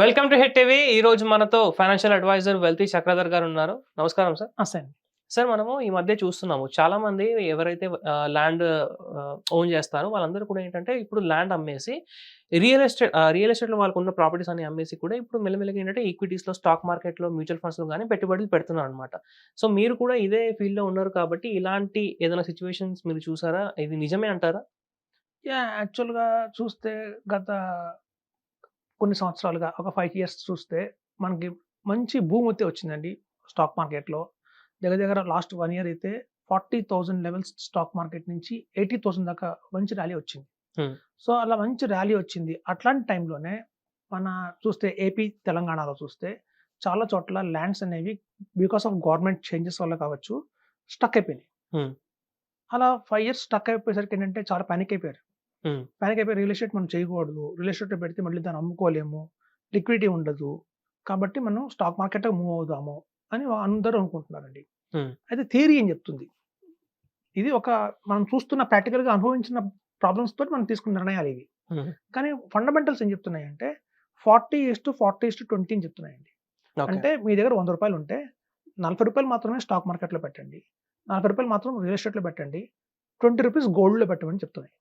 Welcome to hit TV. ఈ రోజు మనతో ఫైనాన్షియల్ అడ్వైజర్ వెల్తీ చక్రధర్ గారు ఉన్నారు. నమస్కారం సార్. అసలు సార్ మనము ఈ మధ్య చూస్తున్నాము చాలా మంది ఎవరైతే ల్యాండ్ ఓన్ చేస్తారో వాళ్ళందరూ కూడా ఏంటంటే ఇప్పుడు ల్యాండ్ అమ్మేసి రియల్ ఎస్టేట్ రియల్ ఎస్టేట్లో వాళ్ళకు ఉన్న ప్రాపర్టీస్ అన్ని అమ్మేసి కూడా ఇప్పుడు మెల్లమెల్లగా ఏంటంటే ఈక్విటీస్లో స్టాక్ మార్కెట్లో మ్యూచువల్ ఫండ్స్లో కానీ పెట్టుబడులు పెడుతున్నారు అనమాట సో మీరు కూడా ఇదే ఫీల్డ్లో ఉన్నారు కాబట్టి ఇలాంటి ఏదైనా సిచ్యువేషన్స్ మీరు చూసారా? ఇది నిజమే అంటారా? యా యాక్చువల్గా చూస్తే గత కొన్ని సంవత్సరాలుగా ఒక ఫైవ్ ఇయర్స్ చూస్తే మనకి మంచి భూమి అయితే వచ్చిందండి స్టాక్ మార్కెట్లో దగ్గర దగ్గర లాస్ట్ వన్ ఇయర్ అయితే forty thousand levels stock market నుంచి ఎయిటీ థౌసండ్ దాకా మంచి ర్యాలీ వచ్చింది. సో అలా మంచి ర్యాలీ వచ్చింది. అట్లాంటి టైంలోనే మన చూస్తే ఏపీ తెలంగాణలో చూస్తే చాలా చోట్ల ల్యాండ్స్ అనేవి బికాస్ ఆఫ్ గవర్నమెంట్ చేంజెస్ వల్ల కావచ్చు స్టక్ అయిపోయినాయి. అలా ఫైవ్ ఇయర్స్ స్టక్ అయిపోయేసరికి ఏంటంటే చాలా పానిక్ అయిపోయారు. పానిక్ అయిపోయి రియల్ ఎస్టేట్ మనం చేయకూడదు. రియల్ ఎస్టేట్ పెడితే మళ్ళీ దాన్ని అమ్ముకోలేము. లిక్విడిటీ ఉండదు. కాబట్టి మనం స్టాక్ మార్కెట్ మూవ్ అవుదాము అని అందరూ అనుకుంటున్నారండి. అయితే థియరీ ఏం చెప్తుంది? ఇది ఒక మనం చూస్తున్న practical గా అనుభవించిన ప్రాబ్లమ్స్ తోటి మనం తీసుకున్న నిర్ణయాలు ఇవి. కానీ ఫండమెంటల్స్ ఏం చెప్తున్నాయంటే forty is to forty is to twenty అని చెప్తున్నాయండి. అంటే మీ దగ్గర వంద రూపాయలు ఉంటే నలభై రూపాయలు మాత్రమే స్టాక్ మార్కెట్లో పెట్టండి. నలభై రూపాయలు మాత్రం రియల్ ఎస్టేట్లో పెట్టండి. ట్వంటీ రూపీస్ గోల్డ్లో పెట్టమని చెప్తున్నాయి.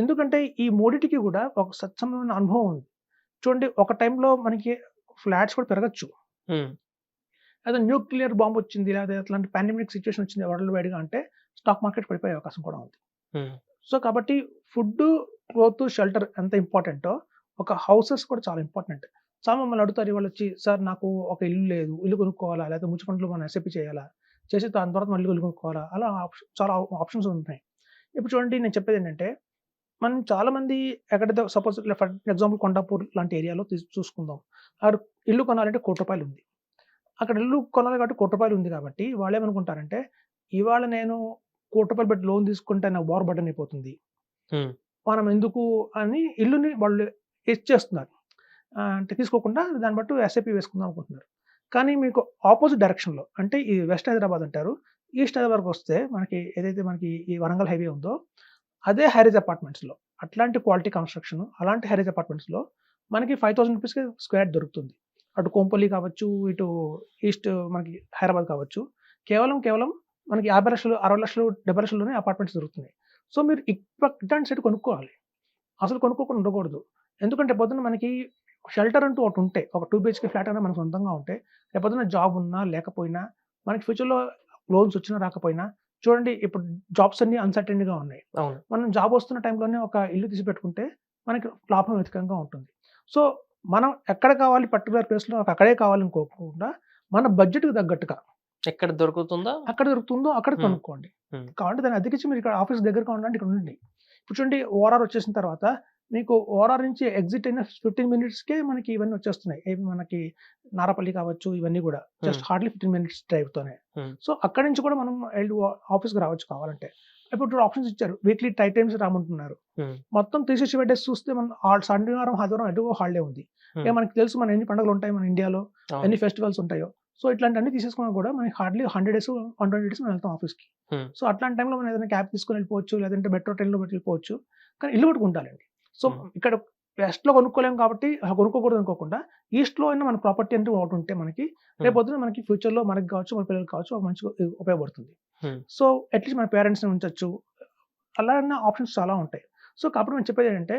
ఎందుకంటే ఈ మూడిటికి కూడా ఒక సత్సమైన అనుభవం ఉంది చూడండి ఒక టైంలో మనకి ఫ్లాట్స్ కూడా పెరగచ్చు. అదే న్యూక్లియర్ బాంబ్ వచ్చింది లేదా అట్లాంటి పాండమిక్ సిచ్యువేషన్ వచ్చింది వరల్డ్ వైడ్గా అంటే స్టాక్ మార్కెట్ పడిపోయే అవకాశం కూడా ఉంది. సో కాబట్టి ఫుడ్ క్లోత్ షెల్టర్ ఎంత ఇంపార్టెంటో ఒక హౌసెస్ కూడా చాలా ఇంపార్టెంట్ చాలా మమ్మల్ని అడుగుతారు ఇవాళ వచ్చి సార్ నాకు ఒక ఇల్లు లేదు ఇల్లు కొనుక్కోవాలా లేదా ముచ్చుకుంటలో మనం ఎస్ఎపి చేయాలా చేసి దాని తర్వాత మళ్ళీ కొనుక్కోవాలా? అలా ఆప్ష- చాలా ఆప్షన్స్ ఉన్నాయి ఇప్పుడు చూడండి నేను చెప్పేది ఏంటంటే మనం చాలా మంది ఎక్కడైతే సపోజ్ ఫర్ ఎగ్జాంపుల్ కొండాపూర్ లాంటి ఏరియాలో తీసు చూసుకుందాం. అక్కడ ఇల్లు కొనాలంటే కోటి రూపాయలు ఉంది. అక్కడ ఇల్లు కొనాలి కాబట్టి కోటి రూపాయలు ఉంది కాబట్టి వాళ్ళు ఏమనుకుంటారంటే ఇవాళ నేను కోటి రూపాయలు పెట్టి లోన్ తీసుకుంటే నాకు బోర్ బటన్ అయిపోతుంది. మనం ఎందుకు అని ఇల్లుని వాళ్ళు ఇచ్చేస్తున్నారు. అంటే తీసుకోకుండా దాన్ని బట్టి ఎస్ఐపి వేసుకుందాం అనుకుంటున్నారు. కానీ మీకు ఆపోజిట్ డైరెక్షన్లో అంటే ఈ వెస్ట్ హైదరాబాద్ అంటారు ఈస్ట్ హైదరాబాద్కి వస్తే మనకి ఏదైతే మనకి ఈ వరంగల్ హైవే ఉందో అదే హైరేజ్ అపార్ట్మెంట్స్లో అట్లాంటి క్వాలిటీ కన్స్ట్రక్షన్ అలాంటి హైరేజ్ అపార్ట్మెంట్స్లో మనకి ఫైవ్ థౌసండ్ రూపీస్కి స్క్వేర్ దొరుకుతుంది. అటు కోంపల్లి కావచ్చు ఇటు ఈస్ట్ మనకి హైదరాబాద్ కావచ్చు కేవలం కేవలం మనకి యాభై లక్షలు అరవై లక్షలు డెబ్బై లక్షల్లోనే అపార్ట్మెంట్స్ దొరుకుతున్నాయి. సో మీరు ఇప్ప- ఇట్లాంటి సైడ్ కొనుక్కోవాలి. అసలు కొనుక్కోకుండా ఉండకూడదు. ఎందుకంటే పొద్దున్న మనకి షెల్టర్ అంటూ ఒకటి ఉంటే ఒక టూ బిహెచ్కే ఫ్లాట్ అయినా మనకు సొంతంగా ఉంటే రేపొద్దున జాబ్ ఉన్నా లేకపోయినా మనకి ఫ్యూచర్లో లోన్స్ వచ్చినా రాకపోయినా చూడండి ఇప్పుడు జాబ్స్ అన్ని అన్సర్టెన్గా ఉన్నాయి. మనం జాబ్ వస్తున్న టైంలోనే ఒక ఇల్లు తీసి పెట్టుకుంటే మనకి లాభం అధికంగా ఉంటుంది. సో మనం ఎక్కడ కావాలి పర్టికులర్ ప్లేస్లో అక్కడే కావాలని కోరుకోకుండా మన బడ్జెట్కి తగ్గట్టుగా ఎక్కడ దొరుకుతుందా? అక్కడ దొరుకుతుందో అక్కడ. కొనుక్కోండి. కాబట్టి దాన్ని అద్దెకిచ్చి మీరు ఇక్కడ ఆఫీస్ దగ్గర ఉండండి ఇక్కడ ఉండండి. ఇప్పుడు చూడండి ఓఆర్ఆర్ వచ్చేసిన తర్వాత మీకు ఓఆర్ఆర్ నుంచి ఎగ్జిట్ అయిన ఫిఫ్టీన్ మినిట్స్కే మనకి ఇవన్నీ వచ్చేస్తున్నాయి. మనకి నారపల్లి కావచ్చు ఇవన్నీ కూడా. జస్ట్. హార్డ్లీ ఫిఫ్టీన్ మినిట్స్ డ్రైవ్తోనే. సో అక్కడి నుంచి కూడా మనం వెళ్ళి ఆఫీస్కి రావచ్చు కావాలంటే. ఇప్పుడు ఆప్షన్స్ ఇచ్చారు. వీక్లీ టై టైమ్స్ రామంటున్నారు. మొత్తం త్రీ సిక్స్టీ ఫైవ్ డేస్ చూస్తే మనం ఆల్ సండే వారం ఆదివారం ఎటు హాలిడే ఉంది. మనకి తెలుసు మన ఎన్ని పండుగలు ఉంటాయి మన ఇండియాలో. ఎన్ని ఫెస్టివల్స్ ఉంటాయో. సో ఇట్లాంటి అన్ని తీసేసుకున్నా కూడా మనకి hardly hundred days one twenty days మనం వెళ్తాం ఆఫీస్కి. సో అట్లాంటి టైంలో మనం ఏదైనా క్యాబ్ తీసుకొని వెళ్ళిపోవచ్చు లేదంటే మెట్రో ట్రైన్లో పెట్టి వెళ్ళిపోవచ్చు. కానీ ఇల్లు ఉండాలండి సో. ఇక్కడ వెస్ట్లో కొనుక్కోలేం కాబట్టి కొనుక్కోకూడదు అనుకోకుండా ఈస్ట్లో అయినా మన ప్రాపర్టీ అంటే ఒకటి ఉంటే మనకి రేపు పొద్దున మనకి ఫ్యూచర్లో మనకి కావచ్చు మన పిల్లలకి కావచ్చు మంచిగా ఉపయోగపడుతుంది. సో అట్లీస్ట్ మన పేరెంట్స్ని ఉంచవచ్చు అలా అన్న ఆప్షన్స్ చాలా ఉంటాయి సో కాబట్టి నేను చెప్పేది ఏంటంటే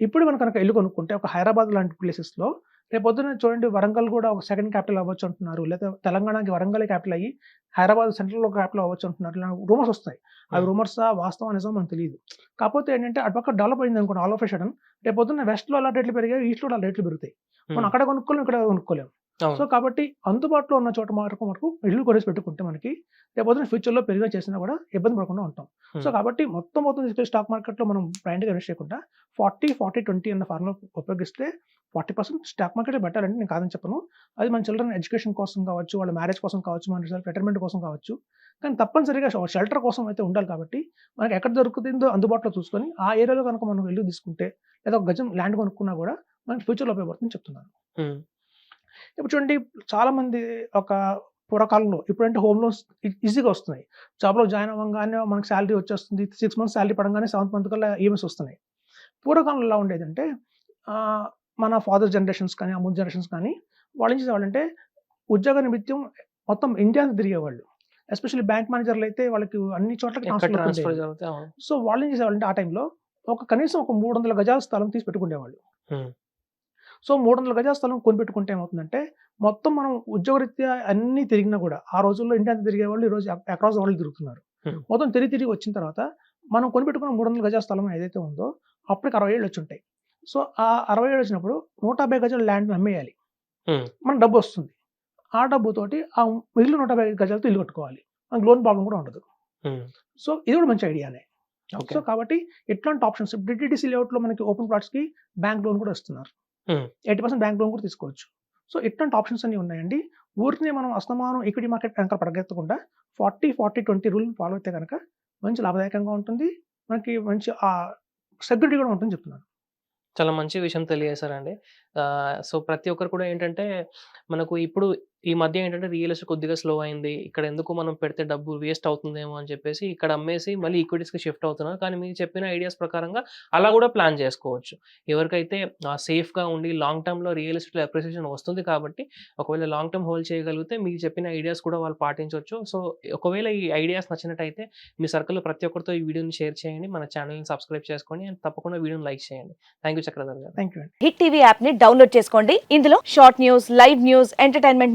ఇప్పుడు మనం కనుక ఇల్లు కొనుక్కుంటే ఒక హైదరాబాద్ లాంటి ప్లేసెస్లో రేపు పొద్దున చూడండి వరంగల్ కూడా ఒక సెకండ్ క్యాపిటల్ అవ్వచ్చు అంటున్నారు లేదా తెలంగాణకి వరంగల్ క్యాపిటల్ అయ్యి హైదరాబాద్ సెంట్రల్లో క్యాపిటల్ అవ్వచ్చు అంటున్నారు ఇలా రూమర్స్ వస్తాయి అవి Hmm. రూమర్స్ వాస్తవం నిజం మనకు తెలియదు కాకపోతే ఏంటంటే అటుపక్క డెవలప్ అయింది అనుకోండి ఆల్ ఆఫ్ సడన్ రేపు పొద్దున్న వెస్ట్లో అలా రేట్లు పెరిగాయి ఈస్ట్లో అలా రేట్లు పెరుగుతాయి మనం Hmm. అక్కడ కొనుక్కోలేం ఇక్కడ కొనుక్కోలేం అవును. సో కాబట్టి అందుబాటులో ఉన్న చోట వరకు మనకు ఇల్లు కొనేసి పెట్టుకుంటే మనకి రేపు పొద్దున ఫ్యూచర్లో పెరిగిన చేసినా కూడా ఇబ్బంది పడకుండా ఉంటాం. సో. కాబట్టి మొత్తం మొత్తం తీసుకెళ్ళి స్టాక్ మార్కెట్లో మనం బ్రాండ్గా ఇన్వెస్ట్ చేయకుండా ఫార్టీ ఫార్టీ ట్వంటీ అన్న ఫార్ములా ఉపయోగిస్తే forty percent stock market better అని నేను కాదని చెప్పను. అది మన చిల్డ్రన్ ఎడ్యుకేషన్ కోసం కావచ్చు వాళ్ళ మ్యారేజ్ కోసం కావచ్చు మన రిటైర్మెంట్ కోసం కావచ్చు. కానీ తప్పనిసరిగా షెల్టర్ కోసం అయితే ఉండాలి కాబట్టి మనకి ఎక్కడ దొరుకుతుందో అందుబాటులో చూసుకొని ఆ ఏరియాలో కనుక మనం ఇల్లు తీసుకుంటే లేదా ఒక గజం ల్యాండ్ కొనుక్కున్నా కూడా మనకి ఫ్యూచర్లో ఉపయోగపడుతుందని చెప్తున్నాను. ఇప్పుడు చూడండి చాలా మంది ఒక పూర్వకాలంలో ఇప్పుడంటే హోమ్ లోన్స్ ఈజీగా వస్తున్నాయి. జాబ్లో జాయిన్ అవ్వగానే మనకి శాలరీ వచ్చేస్తుంది. సిక్స్ మంత్స్ శాలరీ పడంగానే సెవెంత్ మంత్ కల్లా ఈఎంఎస్ వస్తున్నాయి. పూర్వకాలంలో ఎలా ఉండేదంటే మన ఫాదర్ జనరేషన్స్ కానీ అమ్మ జనరేషన్స్ కానీ వాళ్ళు ఏం చేసేవాళ్ళంటే ఉద్యోగ నిమిత్తం మొత్తం ఇండియా తిరిగేవాళ్ళు. ఎస్పెషల్లీ బ్యాంక్ మేనేజర్లు అయితే వాళ్ళకి అన్ని ఎక్కడ ట్రాన్స్ఫర్. సో వాళ్ళు ఏం చేసేవాళ్ళంటే ఆ టైంలో ఒక కనీసం ఒక మూడు వందల గజాల స్థలం తీసి పెట్టుకునేవాళ్ళు. సో మూడు వందల గజాల స్థలం కొని పెట్టుకుంటే ఏమవుతుందంటే మొత్తం మనం ఉద్యోగరీత్యా అన్ని తిరిగినా కూడా ఆ రోజుల్లో ఇండియా అంతా తిరిగే వాళ్ళు ఈ రోజు అక్రాస్ వరల్డ్ తిరుగుతున్నారు. మొత్తం తిరిగి తిరిగి వచ్చిన తర్వాత మనం కొని పెట్టుకున్న మూడు వందల గజాల స్థలం ఏదైతే ఉందో అప్పటికి అరవై ఏళ్ళు వచ్చి ఉంటాయి సో ఆ అరవై ఏళ్ళు వచ్చినప్పుడు నూట యాభై గజాల ల్యాండ్ అమ్మేయాలి. మన డబ్బు వస్తుంది ఆ డబ్బుతోటి ఆ మిగిలిన నూట యాభై గజాలతో ఇల్లు కట్టుకోవాలి మనకు లోన్ ప్రాబ్లం కూడా ఉండదు. సో ఇది కూడా మంచి ఐడియానే ఓకే సో కాబట్టి ఎట్లాంటి ఆప్షన్స్ డిటిడిసి లేఅవుట్లో మనకి ఓపెన్ ప్లాట్స్కి బ్యాంక్ లోన్ కూడా ఇస్తున్నారు. ఎయిటీ పర్సెంట్ బ్యాంక్ లోన్ కూడా తీసుకోవచ్చు. సో ఇట్లాంటి ఆప్షన్స్ అన్ని ఉన్నాయండి. ఊరిని మనం అస్తమానం ఈక్విటీ మార్కెట్ వెనక పడగెత్తకుండా forty forty twenty rule follow అయితే కనుక మంచి లాభదాయకంగా ఉంటుంది. మనకి మంచి ఆ సెక్యూరిటీ కూడా ఉంటుంది చెప్తున్నాను. చాలా మంచి విషయం తెలియజేశారండి. సో ప్రతి ఒక్కరు కూడా ఏంటంటే మనకు ఇప్పుడు ఈ మధ్య ఏంటంటే రియల్ ఎస్టేట్ కొద్దిగా స్లో అయింది. ఇక్కడ ఎందుకు మనం పెడితే డబ్బు వేస్ట్ అవుతుందేమో అని చెప్పేసి ఇక్కడ అమ్మేసి మళ్ళీ ఈక్విటీస్కి షిఫ్ట్ అవుతున్నారు. కానీ మీరు చెప్పిన ఐడియాస్ ప్రకారంగా అలా కూడా ప్లాన్ చేసుకోవచ్చు. ఎవరికైతే సేఫ్గా ఉండి లాంగ్ టర్మ్లో రియల్ ఎస్టేట్లో అప్రిసియేషన్ వస్తుంది కాబట్టి ఒకవేళ లాంగ్ టర్మ్ హోల్డ్ చేయగలిగితే మీకు చెప్పిన ఐడియాస్ కూడా వాళ్ళు పాటించవచ్చు. సో ఒకవేళ ఈ ఐడియాస్ నచ్చినట్టయితే మీ సర్కిల్లో ప్రతి ఒక్కరితో ఈ వీడియోని షేర్ చేయండి. మన ఛానల్ని సబ్స్క్రైబ్ చేసుకోండి. అండ్ తప్పకుండా వీడియోని లైక్ చేయండి. థ్యాంక్ యూ చక్రధర్ గారు. థ్యాంక్ యూ హిట్ టీవీ యాప్ని డౌన్లోడ్ చేసుకోండి. ఇందులో short news live news entertainment